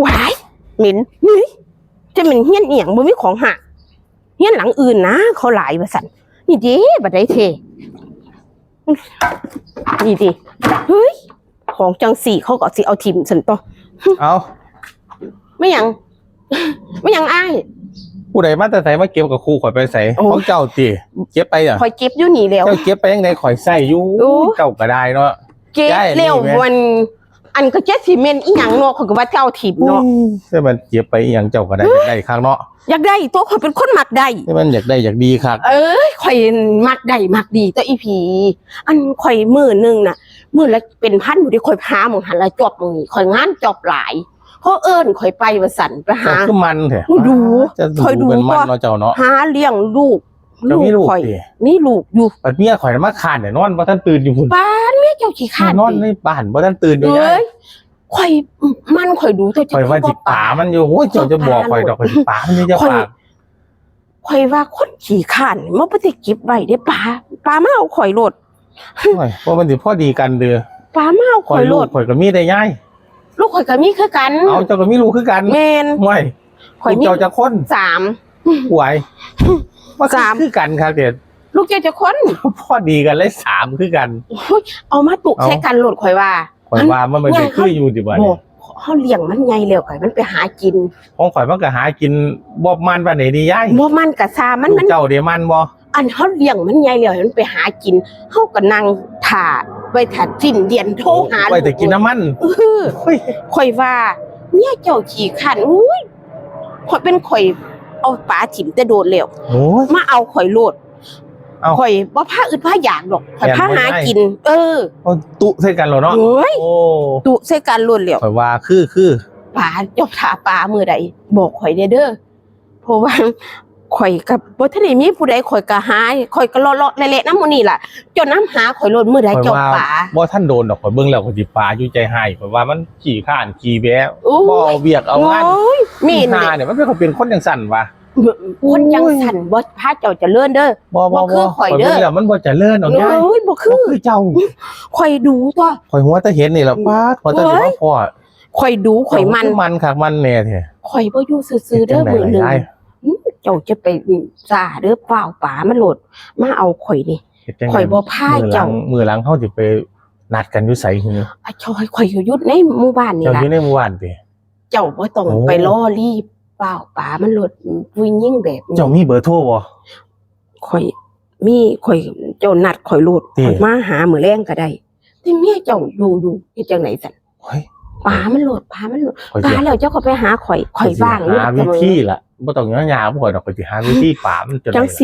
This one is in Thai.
หวายเหม็นเฮ้ยจะเป็นเฮี้ยนเอียงบ่มีของหักเฮี้ยนหลังอื่นนะเขาหลายว่าสั่นนี่ดิบัดได้เทนี่ดิเฮ้ยของจังสี่เขาก็สิเอาทิมสันต่อเอาไม่หยัง ไม่หยังอ้ายผู้ใดมาแต่ใส่มาเก็บกับครูข่อยไปใส่โอ้ของเจ้าติเก็บไปอะคอยเก็บอยู่นี่แล้วเจ้าเก็บไปยังไงข่อยใส่อยู่โอ้เจ้าก็ได้เนาะเก็บได้นี่เร็วแม่วัน อันก็เจ็ดซีเมนต์อีหยังเนาะเขาก็ว่าเจ้าทิมเนาะแต่มันเก็บไปอหย่างเจ้าก็ได้อยากได้ข้างเนาะอยากได้ตัวข่อยเป็นคนมักได้ที่มันอยากได้อยากดีครับเอ้ยข่อยมักได้มักดีตัวอีผีอันข่อยมือหนึงน่ะมือละเป็นพันอยู่ที่ข่อยพาหมองหันละจอบมึงนี่ข่อยงานจอบหลายเขาเอิ้นข่อยไปว่าสั่นไปหาคือมันเถอะดูจะคอยดูเป็นมันว่าเนาะเจ้าเนาะหาเลี้ยงลูกเจ้ามีลูกข่อยดินี่ลูกอยู่ปัดเมียข่อยน่ะมาขานเนี่ยนอนบ่ทันตื่นอยู่พุ่นบ้า นแม่เจ้าขี้ข้านนอนในบ้านบ่ทันตื่นอยู่เอ้ยายยข่อยมันข่อยดูตัวข่อยว่าสิป่ามันอยู่โอ้ยเจ้าจะบอกข่อยดอกข่อยสิป่ามันนี่จะข่อยปากข่อยว่าคนขี้ข้านมันบ่ได้เก็บไว้ได้ปลาปลามาเอาข่อยโลดโอ้ยเพราะมันสิพอดีกันเด้อปลามาเอาข่ข่ออยยโลลูกดข่อยก็มีได้ย่ายลูกข่อยก็มีคือกัน เอาเจ้าก็มีลูกคือกันแม่นห่วยข่อยมีเจ้าจะคนสามห่วยว่าสามคือกันครับเด็ด ลูกเจ้าจะคนพอดีกันเลยสามคือกัน เอามาตุกเอาใช้กันโหลดข่อยว่าข่อยว่ามันมันเป็นคืออยู่ดีบ่บเนี่อยกเขาเลี้ยงมันใหญ่แล้วข่อยมันไปหากินของข่อยมันก็หากินบ่มันปานไหนดีย่ายบ่มันกะซามันลูมักนเจ้าเดี๋ยวมันบ่อันเขาเลี้ยงมันใหญ่แล้วมันไปหากินเฮาก็นั่งถ่าไว้ถ่าจิ้นเดียนโทรหาไว้แต่กินน้ำมันเออเฮ้ยข่อยว่าเมียเจ้าขี้ขันอุ้ยข่อยเป็นข่อยเอาปลาถิ่มแต่โดนแล้วโอ้ยมาเอาข่อยโลด เอาข่อยบ่พาอึดพาอยากดอกข่อยพาแม่นบ่หาได้กิน เออเอาตุใส่กันเหรอเนาะเฮ้ยโอ้ตุใส่กันโลดแล้วข่อยว่าคือคือปลาเจ้าถาปลามือใดบอกข่อยเด้อเด้อเพราะว่าข่อยกับบ่ทันได้มีผู้ใดข่อยก็หาข่อยก็เลาะๆเละๆน้ำมื้อนี้ล่ะเจ้าน้ำหาข่อยโลดมื้อใดข่อยเจ้าว่าปลาบ่ท่านโดนดอกข่อยเบิ่งแล้วข่อยสิปาอยู่ใจหายข่อยว่ามันขี้ข้านขี้แบ้โอ้บ่เอาเบียกเอางานโอ้ยมีขี้นหาเนี่ยมันเป็นคนเป็นคนจังสั่นว่ะ คนจังสั่นบ่พาเจ้าเจะเลื่อนเด้อบ่บ่บ่คืบ่อข่อยเด้อบิ่งแล้วมันบ่เจริญดอกยายโอ้ยบ่คืบ่อคือเจ้าข่อยดูตัวข่อยหัวแตะเห็นนี่ล่ะป้าดหัวแตะโอ้เห็นยว่าพ่อข่อยดูข่อยมันมันคักมันแน่แท้ข่อยบ่อยู่ซื่อๆเด้อฮ็มื้อจังหนึงใดล่ะยายเจ้าจะไปซ่าเด้อเปล่าปลามันโหลดมาเอาข่อยนี่เฮ็ดจังใดข่อยบ่พามือหลัเจ้างมือหลังเฮาสิไปนัดกันอยู่ไสหืออะข่อยข่อยอยู่ยุดในหมู่บ้านนี่เจ้าอล่ะยู่ในหมู่บ้านติเจ้าบ่ต้องโอ้ไปล่อรีบ เปล่าปลามันโหลดวิ่งยิ่งแบบนี้เจ้ามีเบอร์โทรบ่ข่อย มีข่อยเจ้านัดข่อยโหลดติข่อยมาหามื้อแรงก็ได้แต่เมียเจ้าอยู่อยู่เฮ็ดจังไดสั่นเฮ้ยปลามันโหลดปลามันโหลดข่อยปสิลาแล้วเจ้าก็ไปหาข่อยข่อยว่างหาวิธีล่ะบ่ต้องย้อนยาบ่ข่อยดอกข่อยสิหาวิธีปราบมันจนจังได้สิ